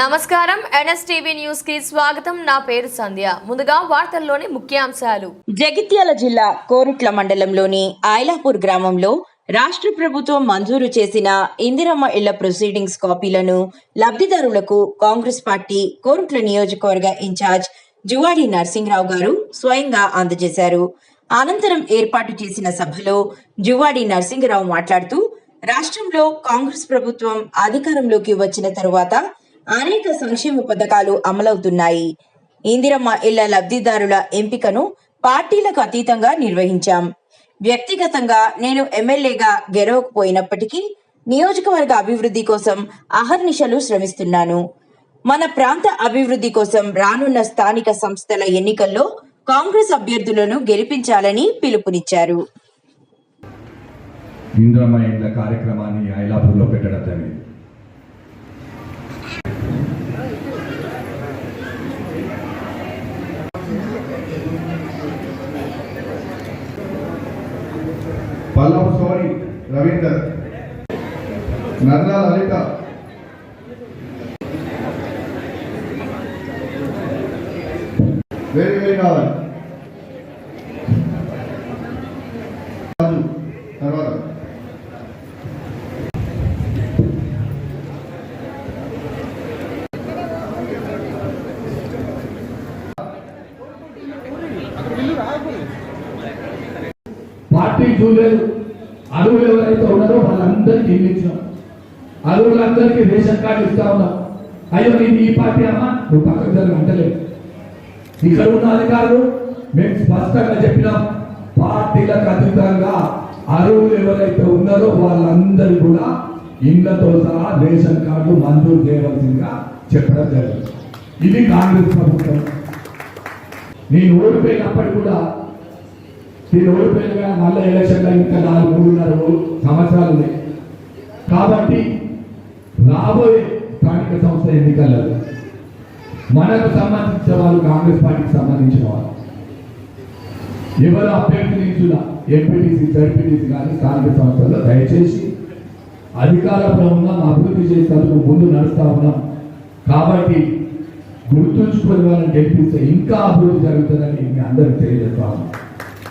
నమస్కారం. ఎన్ఎస్టీవీ న్యూస్కి స్వాగతం. నా పేరు సంధ్య. ముందుగా వార్తల్లోని ముఖ్యాంశాలు. జగిత్యాల జిల్లా కోరుట్ల మండలంలోని ఐలాపూర్ గ్రామంలో రాష్ట్ర ప్రభుత్వం మంజూరు చేసిన ఇందిరమ్మ ఇళ్ళ ప్రొసీడింగ్స్ కాపీలను లబ్ధిదారులకు కాంగ్రెస్ పార్టీ కోరుట్ల నియోజకవర్గ ఇన్ఛార్జ్ జువాడి నరసింహరావు గారు స్వయంగా అందజేశారు. అనంతరం ఏర్పాటు చేసిన సభలో జువాడి నరసింహరావు మాట్లాడుతూ రాష్ట్రంలో కాంగ్రెస్ ప్రభుత్వం అధికారంలోకి వచ్చిన తరువాత అనేక సంక్షేమ పథకాలు అమలవుతున్నాయి. ఇందిరమ్మ ఇళ్ళ లబ్ధిదారుల ఎంపికను పార్టీలకు అతీతంగా నిర్వహించాం. వ్యక్తిగతంగా నేను ఎమ్మెల్యేగా గెలవకపోయినప్పటికీ నియోజకవర్గ అభివృద్ధి కోసం అహర్నిశలు శ్రమిస్తున్నాను. మన ప్రాంత అభివృద్ధి కోసం రానున్న స్థానిక సంస్థల ఎన్నికల్లో కాంగ్రెస్ అభ్యర్థులను గెలిపించాలని పిలుపునిచ్చారు. ఇంద్రమ్మ కార్యక్రమాన్ని ఐలాపూర్లో పెట్టడం జరిగింది. పల్లవ సోని రవీందర్. నర్రా లలిత వెరీ వెరీ కావాలి రాజు, తర్వాత. పార్టీ చూడలేదు అరువులు ఎవరైతే ఉన్నారో వాళ్ళందరికీ ఇల్లు ఇచ్చినాం? అరువులందరికీ రేషన్ కార్డు ఇస్తా ఉన్నాం. అయ్యో నేను ఈ పార్టీ అమ్మా? నువ్వు పక్కకు జరిగి అంటలేదు ఇక్కడ ఉన్న అధికారులు మేము స్పష్టంగా చెప్పినాం పార్టీలకు అతీతంగా అరువులు ఎవరైతే ఉన్నారో వాళ్ళందరూ కూడా ఇళ్ళతో సహా రేషన్ కార్డు మంజూరు చేయవలసిందిగా చెప్పడం జరిగింది. ఇది కాంగ్రెస్ ప్రభుత్వం. నేను ఓడిపోయినప్పటికీ కూడా నేను ఓడిపోయినగా మళ్ళీ ఎలక్షన్లో ఇంకా నాలుగు మూడున్నర సంవత్సరాలు ఉన్నాయి. కాబట్టి రాబోయే స్థానిక సంస్థ ఎన్నికలలో మనకు సంబంధించిన వాళ్ళు కాంగ్రెస్ పార్టీకి సంబంధించిన వాళ్ళు ఎవరు అభ్యర్థి నిల్చున్నా ఎంపీటీసీ జడ్పీటీసీ కానీ స్థానిక సంస్థల్లో దయచేసి అధికారంలో ఉన్నాం అభివృద్ధి చేసేందుకు ముందు నడుస్తా ఉన్నాం. కాబట్టి గుర్తుంచుకొని వాళ్ళని గెలిపిస్తే ఇంకా అభివృద్ధి జరుగుతుందని మీ అందరికీ తెలియజేస్తా ఉన్నాం.